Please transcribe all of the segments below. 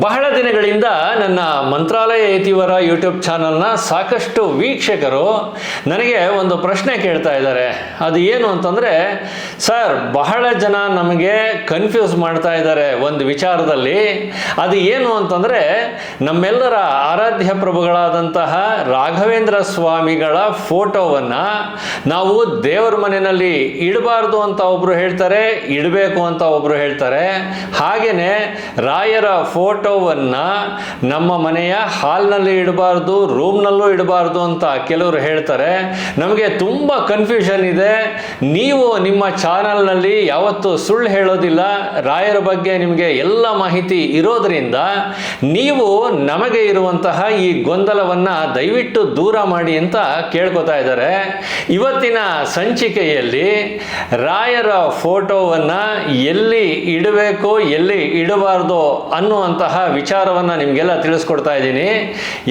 ಬಹಳ ದಿನಗಳಿಂದ ನನ್ನ ಮಂತ್ರಾಲಯ ಯತಿವರ ಯೂಟ್ಯೂಬ್ ಚಾನಲ್ನ ಸಾಕಷ್ಟು ವೀಕ್ಷಕರು ನನಗೆ ಒಂದು ಪ್ರಶ್ನೆ ಕೇಳ್ತಾ ಇದ್ದಾರೆ. ಅದು ಏನು ಅಂತಂದರೆ, ಸರ್, ಬಹಳ ಜನ ನಮಗೆ ಕನ್ಫ್ಯೂಸ್ ಮಾಡ್ತಾ ಇದ್ದಾರೆ ಒಂದು ವಿಚಾರದಲ್ಲಿ. ಅದು ಏನು ಅಂತಂದರೆ, ನಮ್ಮೆಲ್ಲರ ಆರಾಧ್ಯ ಪ್ರಭುಗಳಾದಂತಹ ರಾಘವೇಂದ್ರ ಸ್ವಾಮಿಗಳ ಫೋಟೋವನ್ನು ನಾವು ದೇವರ ಮನೆಯಲ್ಲಿ ಇಡಬಾರ್ದು ಅಂತ ಒಬ್ಬರು ಹೇಳ್ತಾರೆ, ಇಡಬೇಕು ಅಂತ ಒಬ್ಬರು ಹೇಳ್ತಾರೆ. ಹಾಗೆಯೇ ರಾಯರ ಫೋಟೋವನ್ನು ನಮ್ಮ ಮನೆಯ ಹಾಲ್ನಲ್ಲಿ ಇಡಬಾರ್ದು, ರೂಮ್ನಲ್ಲೂ ಇಡಬಾರ್ದು ಅಂತ ಕೆಲವರು ಹೇಳ್ತಾರೆ. ನಮಗೆ ತುಂಬ ಕನ್ಫ್ಯೂಷನ್ ಇದೆ. ನೀವು ನಿಮ್ಮ ಚಾನಲ್ನಲ್ಲಿ ಯಾವತ್ತೂ ಸುಳ್ಳು ಹೇಳೋದಿಲ್ಲ. ರಾಯರ ಬಗ್ಗೆ ನಿಮಗೆ ಎಲ್ಲ ಮಾಹಿತಿ ಇರೋದರಿಂದ ನೀವು ನಮಗೆ ಇರುವಂತಹ ಈ ಗೊಂದಲವನ್ನು ದಯವಿಟ್ಟು ದೂರ ಮಾಡಿ ಅಂತ ಕೇಳ್ಕೊತಾ ಇದ್ದಾರೆ. ಇವತ್ತಿನ ಸಂಚಿಕೆಯಲ್ಲಿ ರಾಯರ ಫೋಟೋವನ್ನು ಎಲ್ಲಿ ಇಡಬೇಕು, ಎಲ್ಲಿ ಇಡಬಾರ್ದು ಅನ್ನುವಂತಹ ವಿಚಾರವನ್ನು ನಿಮಗೆಲ್ಲ ತಿಳಿಸ್ಕೊಡ್ತಾ ಇದ್ದೀನಿ.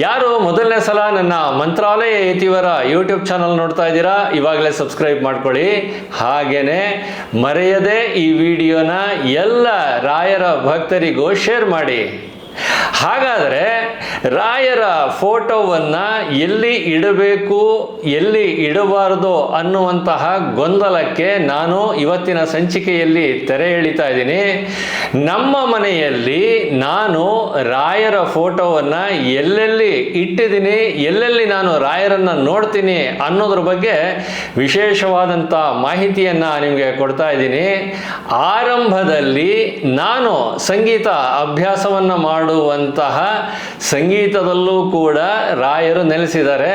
ಯಾರು ಮೊದಲನೇ ಸಲ ನನ್ನ ಮಂತ್ರಾಲಯ ಯತಿವರ ಯೂಟ್ಯೂಬ್ ಚಾನಲ್ ನೋಡ್ತಾ ಇದ್ದೀರಾ, ಇವಾಗಲೇ ಸಬ್ಸ್ಕ್ರೈಬ್ ಮಾಡ್ಕೊಳ್ಳಿ. ಹಾಗೇನೆ ಮರೆಯದೆ ಈ ವಿಡಿಯೋನ ಎಲ್ಲ ರಾಯರ ಭಕ್ತರಿಗೂ ಶೇರ್ ಮಾಡಿ. ಹಾಗಾದರೆ ರಾಯರ ಫೋಟೋವನ್ನು ಎಲ್ಲಿ ಇಡಬೇಕು, ಎಲ್ಲಿ ಇಡಬಾರದು ಅನ್ನುವಂತಹ ಗೊಂದಲಕ್ಕೆ ನಾನು ಇವತ್ತಿನ ಸಂಚಿಕೆಯಲ್ಲಿ ತೆರೆ ಎಳಿತಾ ಇದ್ದೀನಿ. ನಮ್ಮ ಮನೆಯಲ್ಲಿ ನಾನು ರಾಯರ ಫೋಟೋವನ್ನು ಎಲ್ಲೆಲ್ಲಿ ಇಟ್ಟಿದ್ದೀನಿ, ಎಲ್ಲೆಲ್ಲಿ ನಾನು ರಾಯರನ್ನು ನೋಡ್ತೀನಿ ಅನ್ನೋದ್ರ ಬಗ್ಗೆ ವಿಶೇಷವಾದಂಥ ಮಾಹಿತಿಯನ್ನು ನಿಮಗೆ ಕೊಡ್ತಾ ಇದ್ದೀನಿ. ಆರಂಭದಲ್ಲಿ ನಾನು ಸಂಗೀತ ಅಭ್ಯಾಸವನ್ನು ಮಾಡುವಂತಹ ಸಂಗೀತದಲ್ಲೂ ಕೂಡ ರಾಯರು ನೆಲೆಸಿದ್ದಾರೆ.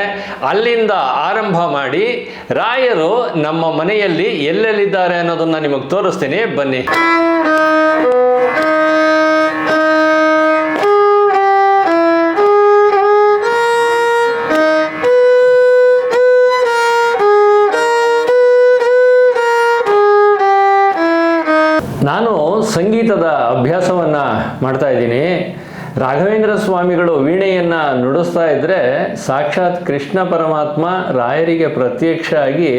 ಅಲ್ಲಿಂದ ಆರಂಭ ಮಾಡಿ ರಾಯರು ನಮ್ಮ ಮನೆಯಲ್ಲಿ ಎಲ್ಲೆಲ್ಲಿದ್ದಾರೆ ಅನ್ನೋದನ್ನು ನಿಮಗೆ ತೋರಿಸ್ತೀನಿ. ಬನ್ನಿ. ನಾನು ಸಂಗೀತದ ಅಭ್ಯಾಸವನ್ನು ಮಾಡ್ತಾ ಇದ್ದೀನಿ. ರಾಘವೇಂದ್ರ ಸ್ವಾಮಿಗಳು ವೀಣೆಯನ್ನು ನುಡಿಸ್ತಾ ಇದ್ದರೆ ಸಾಕ್ಷಾತ್ ಕೃಷ್ಣ ಪರಮಾತ್ಮ ರಾಯರಿಗೆ ಪ್ರತ್ಯಕ್ಷ ಆಗಿ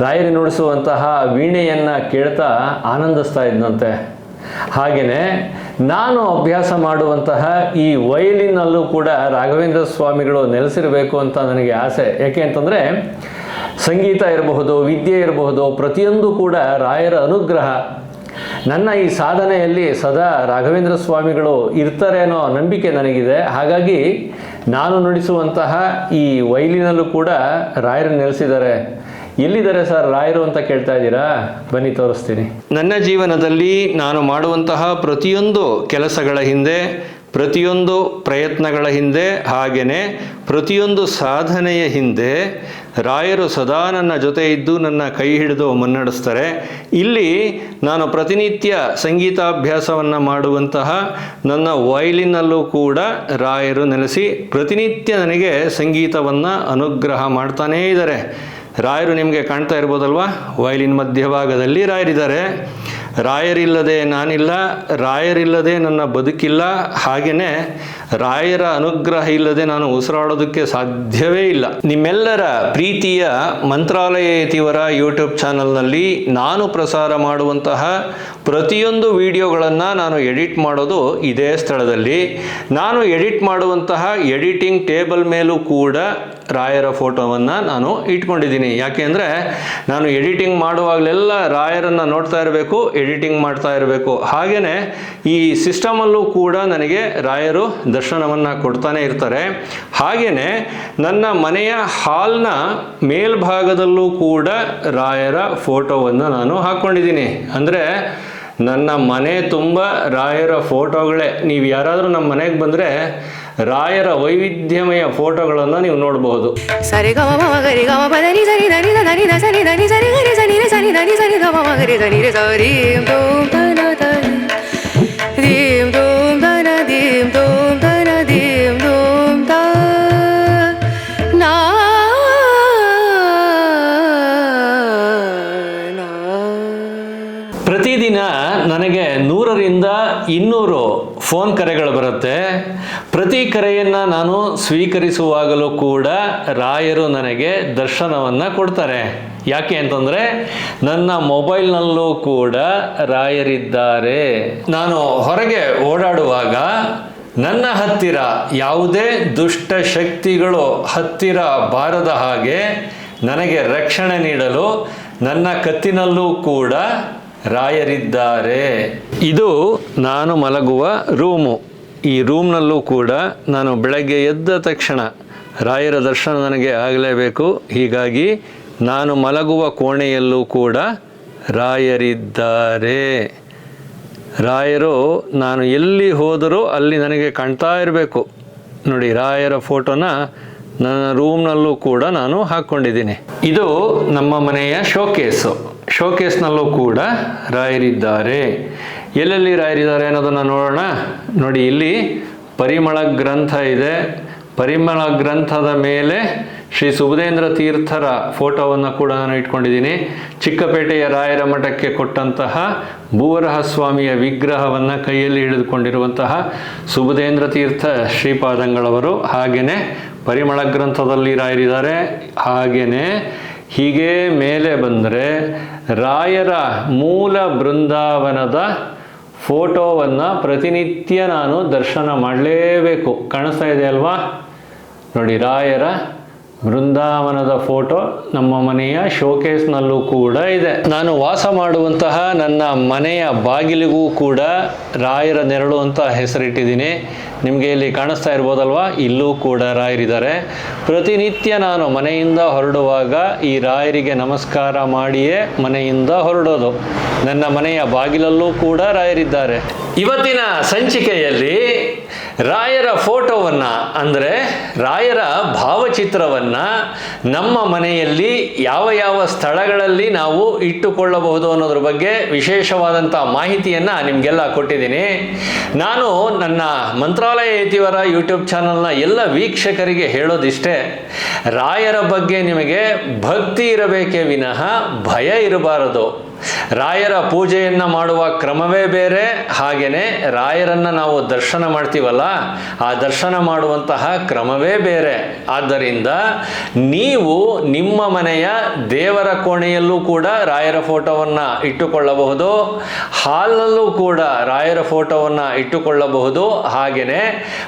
ರಾಯರಿ ನುಡಿಸುವಂತಹ ವೀಣೆಯನ್ನು ಕೇಳ್ತಾ ಆನಂದಿಸ್ತಾ ಇದ್ದಂತೆ ಹಾಗೆಯೇ ನಾನು ಅಭ್ಯಾಸ ಮಾಡುವಂತಹ ಈ ವಯಲಿನಲ್ಲೂ ಕೂಡ ರಾಘವೇಂದ್ರ ಸ್ವಾಮಿಗಳು ನೆಲೆಸಿರಬೇಕು ಅಂತ ನನಗೆ ಆಸೆ. ಯಾಕೆ ಅಂತಂದರೆ ಸಂಗೀತ ಇರಬಹುದು, ವಿದ್ಯೆ ಇರಬಹುದು, ಪ್ರತಿಯೊಂದು ಕೂಡ ರಾಯರ ಅನುಗ್ರಹ ನನ್ನ ಈ ಸಾಧನೆಯಲ್ಲಿ ಸದಾ ರಾಘವೇಂದ್ರ ಸ್ವಾಮಿಗಳು ಇರ್ತಾರೆ ಅನ್ನೋ ನಂಬಿಕೆ ನನಗಿದೆ. ಹಾಗಾಗಿ ನಾನು ನುಡಿಸುವಂತಹ ಈ ವೈಲಿನಲ್ಲೂ ಕೂಡ ರಾಯರು ನೆಲೆಸಿದ್ದಾರೆ. ಎಲ್ಲಿದ್ದಾರೆ ಸರ್ ರಾಯರು ಅಂತ ಕೇಳ್ತಾ ಇದ್ದೀರಾ? ಬನ್ನಿ ತೋರಿಸ್ತೀನಿ. ನನ್ನ ಜೀವನದಲ್ಲಿ ನಾನು ಮಾಡುವಂತಹ ಪ್ರತಿಯೊಂದು ಕೆಲಸಗಳ ಹಿಂದೆ ಪ್ರತಿಯೊಂದು ಪ್ರಯತ್ನಗಳ ಹಿಂದೆ ಹಾಗೆಯೇ ಪ್ರತಿಯೊಂದು ಸಾಧನೆಯ ಹಿಂದೆ ರಾಯರು ಸದಾ ನನ್ನ ಜೊತೆ ಇದ್ದು ನನ್ನ ಕೈ ಹಿಡಿದು ಮುನ್ನಡೆಸ್ತಾರೆ. ಇಲ್ಲಿ ನಾನು ಪ್ರತಿನಿತ್ಯ ಸಂಗೀತಾಭ್ಯಾಸವನ್ನು ಮಾಡುವಂತಹ ನನ್ನ ವಯಲಿನಲ್ಲೂ ಕೂಡ ರಾಯರು ನೆಲೆಸಿ ಪ್ರತಿನಿತ್ಯ ನನಗೆ ಸಂಗೀತವನ್ನು ಅನುಗ್ರಹ ಮಾಡ್ತಾನೇ ಇದ್ದಾರೆ. ರಾಯರು ನಿಮಗೆ ಕಾಣ್ತಾ ಇರ್ಬೋದಲ್ವಾ? ವಯಲಿನ್ ಮಧ್ಯಭಾಗದಲ್ಲಿ ರಾಯರಿದ್ದಾರೆ. ರಾಯರಿಲ್ಲದೆ ನಾನಿಲ್ಲ ರಾಯರಿಲ್ಲದೆ ನನ್ನ ಬದುಕಿಲ್ಲ ಹಾಗೆಯೇ ರಾಯರ ಅನುಗ್ರಹ ಇಲ್ಲದೆ ನಾನು ಉಸಿರಾಡೋದಕ್ಕೆ ಸಾಧ್ಯವೇ ಇಲ್ಲ. ನಿಮ್ಮೆಲ್ಲರ ಪ್ರೀತಿಯ ಮಂತ್ರಾಲಯ ಇತಿವರ ಯೂಟ್ಯೂಬ್ ಚಾನಲ್ನಲ್ಲಿ ನಾನು ಪ್ರಸಾರ ಮಾಡುವಂತಹ ಪ್ರತಿಯೊಂದು ವಿಡಿಯೋಗಳನ್ನು ನಾನು ಎಡಿಟ್ ಮಾಡೋದು ಇದೇ ಸ್ಥಳದಲ್ಲಿ. ನಾನು ಎಡಿಟ್ ಮಾಡುವಂತಹ ಎಡಿಟಿಂಗ್ ಟೇಬಲ್ ಮೇಲೂ ಕೂಡ ರಾಯರ ಫೋಟೋವನ್ನು ನಾನು ಇಟ್ಕೊಂಡಿದ್ದೀನಿ. ಯಾಕೆ ಅಂದರೆ ನಾನು ಎಡಿಟಿಂಗ್ ಮಾಡುವಾಗಲೆಲ್ಲ ರಾಯರನ್ನು ನೋಡ್ತಾ ಇರಬೇಕು, ಎಡಿಟಿಂಗ್ ಮಾಡ್ತಾ ಇರಬೇಕು. ಹಾಗೆಯೇ ಈ ಸಿಸ್ಟಮಲ್ಲೂ ಕೂಡ ನನಗೆ ರಾಯರು ದರ್ಶನವನ್ನು ಕೊಡ್ತಾನೆ ಇರ್ತಾರೆ. ಹಾಗೆಯೇ ನನ್ನ ಮನೆಯ ಹಾಲ್ನ ಮೇಲ್ಭಾಗದಲ್ಲೂ ಕೂಡ ರಾಯರ ಫೋಟೋವನ್ನು ನಾನು ಹಾಕ್ಕೊಂಡಿದ್ದೀನಿ ಅಂದರೆ ನನ್ನ ಮನೆ ತುಂಬ ರಾಯರ ಫೋಟೋಗಳೇ. ನೀವು ಯಾರಾದರೂ ನಮ್ಮ ಮನೆಗೆ ಬಂದರೆ ರಾಯರ ವೈವಿಧ್ಯಮಯ ಫೋಟೋಗಳನ್ನು ನೀವು ನೋಡಬಹುದು. ಸರಿ ಕರೆಯನ್ನು ನಾನು ಸ್ವೀಕರಿಸುವಾಗಲೂ ಕೂಡ ರಾಯರು ನನಗೆ ದರ್ಶನವನ್ನು ಕೊಡ್ತಾರೆ. ಯಾಕೆ ಅಂತಂದರೆ ನನ್ನ ಮೊಬೈಲ್ನಲ್ಲೂ ಕೂಡ ರಾಯರಿದ್ದಾರೆ. ನಾನು ಹೊರಗೆ ಓಡಾಡುವಾಗ ನನ್ನ ಹತ್ತಿರ ಯಾವುದೇ ದುಷ್ಟ ಶಕ್ತಿಗಳು ಹತ್ತಿರ ಬಾರದ ಹಾಗೆ ನನಗೆ ರಕ್ಷಣೆ ನೀಡಲು ನನ್ನ ಕತ್ತಿನಲ್ಲೂ ಕೂಡ ರಾಯರಿದ್ದಾರೆ. ಇದು ನಾನು ಮಲಗುವ ರೂಮು. ಈ ರೂಮ್ನಲ್ಲೂ ಕೂಡ ನಾನು ಬೆಳಗ್ಗೆ ಎದ್ದ ತಕ್ಷಣ ರಾಯರ ದರ್ಶನ ನನಗೆ ಆಗಲೇಬೇಕು. ಹೀಗಾಗಿ ನಾನು ಮಲಗುವ ಕೋಣೆಯಲ್ಲೂ ಕೂಡ ರಾಯರಿದ್ದಾರೆ. ರಾಯರು ನಾನು ಎಲ್ಲಿ ಹೋದರೂ ಅಲ್ಲಿ ನನಗೆ ಕಾಣ್ತಾ ಇರಬೇಕು. ನೋಡಿ, ರಾಯರ ಫೋಟೋನ ನನ್ನ ರೂಮ್ನಲ್ಲೂ ಕೂಡ ನಾನು ಹಾಕ್ಕೊಂಡಿದ್ದೀನಿ. ಇದು ನಮ್ಮ ಮನೆಯ ಶೋಕೇಸು. ಶೋಕೇಸ್ನಲ್ಲೂ ಕೂಡ ರಾಯರಿದ್ದಾರೆ. ಎಲ್ಲೆಲ್ಲಿ ರಾಯರಿದ್ದಾರೆ ಅನ್ನೋದನ್ನು ನೋಡೋಣ. ನೋಡಿ, ಇಲ್ಲಿ ಪರಿಮಳ ಗ್ರಂಥ ಇದೆ. ಪರಿಮಳ ಗ್ರಂಥದ ಮೇಲೆ ಶ್ರೀ ಸುಬುಧೇಂದ್ರ ತೀರ್ಥರ ಫೋಟೋವನ್ನು ಕೂಡ ನಾನು ಇಟ್ಕೊಂಡಿದ್ದೀನಿ. ಚಿಕ್ಕಪೇಟೆಯ ರಾಯರ ಮಠಕ್ಕೆ ಕೊಟ್ಟಂತಹ ಭೂವರಹ ಸ್ವಾಮಿಯ ವಿಗ್ರಹವನ್ನು ಕೈಯಲ್ಲಿ ಹಿಡಿದುಕೊಂಡಿರುವಂತಹ ಸುಬುಧೇಂದ್ರ ತೀರ್ಥ ಶ್ರೀಪಾದಂಗಳವರು. ಹಾಗೆಯೇ ಪರಿಮಳ ಗ್ರಂಥದಲ್ಲಿ ರಾಯರಿದ್ದಾರೆ. ಹಾಗೆಯೇ ಹೀಗೆ ಮೇಲೆ ಬಂದರೆ ರಾಯರ ಮೂಲ ಬೃಂದಾವನದ ಫೋಟೋವನ್ನು ಪ್ರತಿನಿತ್ಯ ನಾನು ದರ್ಶನ ಮಾಡಲೇಬೇಕು. ಕಾಣಿಸ್ತಾ ಇದೆ ಅಲ್ವಾ? ನೋಡಿ, ರಾಯರ ಬೃಂದಾವನದ ಫೋಟೋ ನಮ್ಮ ಮನೆಯ ಶೋಕೇಸ್ನಲ್ಲೂ ಕೂಡ ಇದೆ. ನಾನು ವಾಸ ಮಾಡುವಂತಹ ನನ್ನ ಮನೆಯ ಬಾಗಿಲಿಗೂ ಕೂಡ ರಾಯರ ನೆರಳು ಅಂತ ಹೆಸರಿಟ್ಟಿದ್ದೀನಿ. ನಿಮಗೆ ಇಲ್ಲಿ ಕಾಣಿಸ್ತಾ ಇರ್ಬೋದಲ್ವಾ? ಇಲ್ಲೂ ಕೂಡ ರಾಯರಿದ್ದಾರೆ. ಪ್ರತಿನಿತ್ಯ ನಾನು ಮನೆಯಿಂದ ಹೊರಡುವಾಗ ಈ ರಾಯರಿಗೆ ನಮಸ್ಕಾರ ಮಾಡಿಯೇ ಮನೆಯಿಂದ ಹೊರಡೋದು. ನನ್ನ ಮನೆಯ ಬಾಗಿಲಲ್ಲೂ ಕೂಡ ರಾಯರಿದ್ದಾರೆ. ಇವತ್ತಿನ ಸಂಚಿಕೆಯಲ್ಲಿ ರಾಯರ ಫೋಟೋವನ್ನು, ಅಂದರೆ ರಾಯರ ಭಾವಚಿತ್ರವನ್ನು ನಮ್ಮ ಮನೆಯಲ್ಲಿ ಯಾವ ಯಾವ ಸ್ಥಳಗಳಲ್ಲಿ ನಾವು ಇಟ್ಟುಕೊಳ್ಳಬಹುದು ಅನ್ನೋದ್ರ ಬಗ್ಗೆ ವಿಶೇಷವಾದಂಥ ಮಾಹಿತಿಯನ್ನು ನಿಮಗೆಲ್ಲ ಕೊಟ್ಟಿದ್ದೀನಿ. ನಾನು ನನ್ನ ಮಂತ್ರಾಲಯ ಯತಿವರ ಯೂಟ್ಯೂಬ್ ಚಾನಲ್ನ ಎಲ್ಲ ವೀಕ್ಷಕರಿಗೆ ಹೇಳೋದಿಷ್ಟೇ, ರಾಯರ ಬಗ್ಗೆ ನಿಮಗೆ ಭಕ್ತಿ ಇರಬೇಕೇ ವಿನಃ ಭಯ ಇರಬಾರದು. ರಾಯರ ಪೂಜೆಯನ್ನು ಮಾಡುವ ಕ್ರಮವೇ ಬೇರೆ ಹಾಗೆಯೇ ರಾಯರನ್ನು ನಾವು ದರ್ಶನ ಮಾಡ್ತೀವಲ್ಲ, ಆ ದರ್ಶನ ಮಾಡುವಂತಹ ಕ್ರಮವೇ ಬೇರೆ. ಆದ್ದರಿಂದ ನೀವು ನಿಮ್ಮ ಮನೆಯ ದೇವರ ಕೋಣೆಯಲ್ಲೂ ಕೂಡ ರಾಯರ ಫೋಟೋವನ್ನು ಇಟ್ಟುಕೊಳ್ಳಬಹುದು ಹಾಲಲ್ಲೂ ಕೂಡ ರಾಯರ ಫೋಟೋವನ್ನು ಇಟ್ಟುಕೊಳ್ಳಬಹುದು ಹಾಗೆಯೇ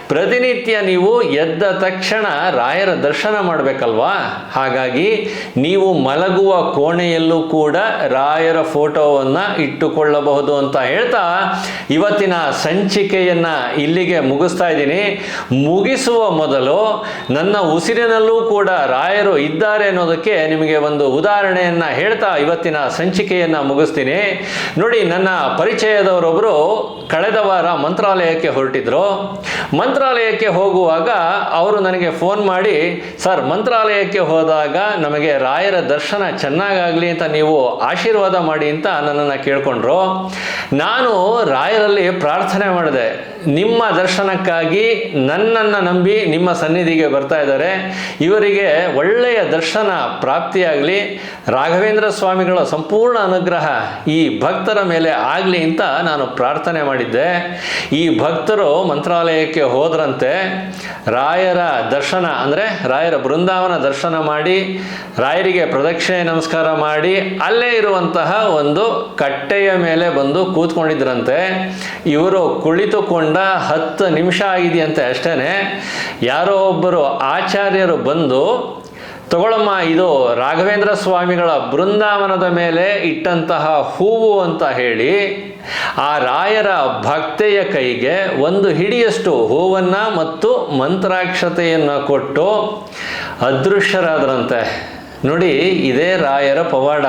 ಪ್ರತಿನಿತ್ಯ ನೀವು ಎದ್ದ ತಕ್ಷಣ ರಾಯರ ದರ್ಶನ ಮಾಡಬೇಕಲ್ವಾ? ಹಾಗಾಗಿ ನೀವು ಮಲಗುವ ಕೋಣೆಯಲ್ಲೂ ಕೂಡ ರಾಯರ ಫೋಟೋವನ್ನು ಇಟ್ಟುಕೊಳ್ಳಬಹುದು ಅಂತ ಹೇಳ್ತಾ ಇವತ್ತಿನ ಸಂಚಿಕೆಯನ್ನು ಇಲ್ಲಿಗೆ ಮುಗಿಸ್ತಾ ಇದ್ದೀನಿ. ಮುಗಿಸುವ ಮೊದಲು ನನ್ನ ಉಸಿರಿನಲ್ಲೂ ಕೂಡ ರಾಯರು ಇದ್ದಾರೆ ಅನ್ನೋದಕ್ಕೆ ನಿಮಗೆ ಒಂದು ಉದಾಹರಣೆಯನ್ನು ಹೇಳ್ತಾ ಇವತ್ತಿನ ಸಂಚಿಕೆಯನ್ನು ಮುಗಿಸ್ತೀನಿ. ನೋಡಿ, ನನ್ನ ಪರಿಚಯದವರೊಬ್ಬರು ಕಳೆದ ವಾರ ಮಂತ್ರಾಲಯಕ್ಕೆ ಹೊರಟಿದ್ರು. ಮಂತ್ರಾಲಯಕ್ಕೆ ಹೋಗುವಾಗ ಅವರು ನನಗೆ ಫೋನ್ ಮಾಡಿ, ಸರ್, ಮಂತ್ರಾಲಯಕ್ಕೆ ಹೋದಾಗ ನಮಗೆ ರಾಯರ ದರ್ಶನ ಚೆನ್ನಾಗಾಗಲಿ ಅಂತ ನೀವು ಆಶೀರ್ವಾದ ಮಾಡಿ ಅಂತ ನನ್ನನ್ನು ಕೇಳಿಕೊಂಡ್ರು. ನಾನು ರಾಯರಲ್ಲಿ ಪ್ರಾರ್ಥನೆ ಮಾಡಿದೆ. ನಿಮ್ಮ ದರ್ಶನಕ್ಕಾಗಿ ನನ್ನನ್ನು ನಂಬಿ ನಿಮ್ಮ ಸನ್ನಿಧಿಗೆ ಬರ್ತಾ ಇದ್ದಾರೆ. ಇವರಿಗೆ ಒಳ್ಳೆಯ ದರ್ಶನ ಪ್ರಾಪ್ತಿಯಾಗಲಿ. ರಾಘವೇಂದ್ರ ಸ್ವಾಮಿಗಳ ಸಂಪೂರ್ಣ ಅನುಗ್ರಹ ಈ ಭಕ್ತರ ಮೇಲೆ ಆಗಲಿ ಅಂತ ನಾನು ಪ್ರಾರ್ಥನೆ ಮಾಡಿದ್ದೆ. ಈ ಭಕ್ತರು ಮಂತ್ರಾಲಯಕ್ಕೆ ಹೋದ್ರಂತೆ ರಾಯರ ದರ್ಶನ, ಅಂದರೆ ರಾಯರ ಬೃಂದಾವನ ದರ್ಶನ ಮಾಡಿ, ರಾಯರಿಗೆ ಪ್ರದಕ್ಷಿಣೆ ನಮಸ್ಕಾರ ಮಾಡಿ, ಅಲ್ಲೇ ಇರುವಂತಹ ಒಂದು ಕಟ್ಟೆಯ ಮೇಲೆ ಬಂದು ಕೂತ್ಕೊಂಡಿದ್ರಂತೆ. ಇವರು ಕುಳಿತುಕೊಂಡ ಹತ್ತು ನಿಮಿಷ ಆಗಿದೆಯಂತೆ ಅಷ್ಟೇ ಯಾರೋ ಒಬ್ಬರು ಆಚಾರ್ಯರು ಬಂದು, ತಗೊಳಮ್ಮ, ಇದು ರಾಘವೇಂದ್ರ ಸ್ವಾಮಿಗಳ ಬೃಂದಾವನದ ಮೇಲೆ ಇಟ್ಟಂತಹ ಹೂವು ಅಂತ ಹೇಳಿ ಆ ರಾಯರ ಭಕ್ತೆಯ ಕೈಗೆ ಒಂದು ಹಿಡಿಯಷ್ಟು ಹೂವನ್ನು ಮತ್ತು ಮಂತ್ರಾಕ್ಷತೆಯನ್ನು ಕೊಟ್ಟು ಅದೃಶ್ಯರಾದ್ರಂತೆ. ನೋಡಿ, ಇದೇ ರಾಯರ ಪವಾಡ.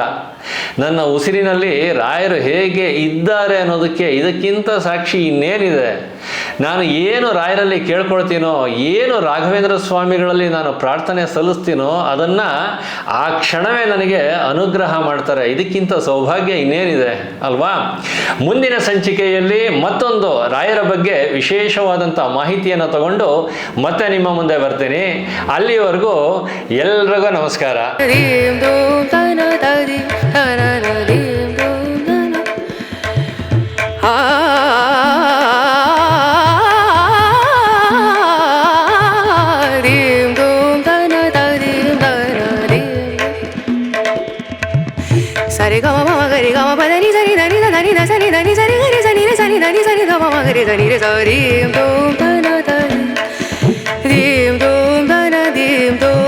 ನನ್ನ ಉಸಿರಿನಲ್ಲಿ ರಾಯರು ಹೇಗೆ ಇದ್ದಾರೆ ಅನ್ನೋದಕ್ಕೆ ಇದಕ್ಕಿಂತ ಸಾಕ್ಷಿ ಇನ್ನೇನಿದೆ. ನಾನು ಏನು ರಾಯರಲ್ಲಿ ಕೇಳ್ಕೊಳ್ತೀನೋ, ಏನು ರಾಘವೇಂದ್ರ ಸ್ವಾಮಿಗಳಲ್ಲಿ ನಾನು ಪ್ರಾರ್ಥನೆ ಸಲ್ಲಿಸ್ತೀನೋ, ಅದನ್ನು ಆ ಕ್ಷಣವೇ ನನಗೆ ಅನುಗ್ರಹ ಮಾಡ್ತಾರೆ. ಇದಕ್ಕಿಂತ ಸೌಭಾಗ್ಯ ಇನ್ನೇನಿದೆ ಅಲ್ವಾ? ಮುಂದಿನ ಸಂಚಿಕೆಯಲ್ಲಿ ಮತ್ತೊಂದು ರಾಯರ ಬಗ್ಗೆ ವಿಶೇಷವಾದಂಥ ಮಾಹಿತಿಯನ್ನು ತಗೊಂಡು ಮತ್ತೆ ನಿಮ್ಮ ಮುಂದೆ ಬರ್ತೀನಿ. ಅಲ್ಲಿವರೆಗೂ ಎಲ್ರಿಗೂ ನಮಸ್ಕಾರ. dim సరి గమ మమ గరి గమ పదని సరి దని దని ద సరి దని సరి గరి సని రి సని దని సరి గమ మమ గరి సని రి సరి దూం తన తని దీం దూం తన దీం దూం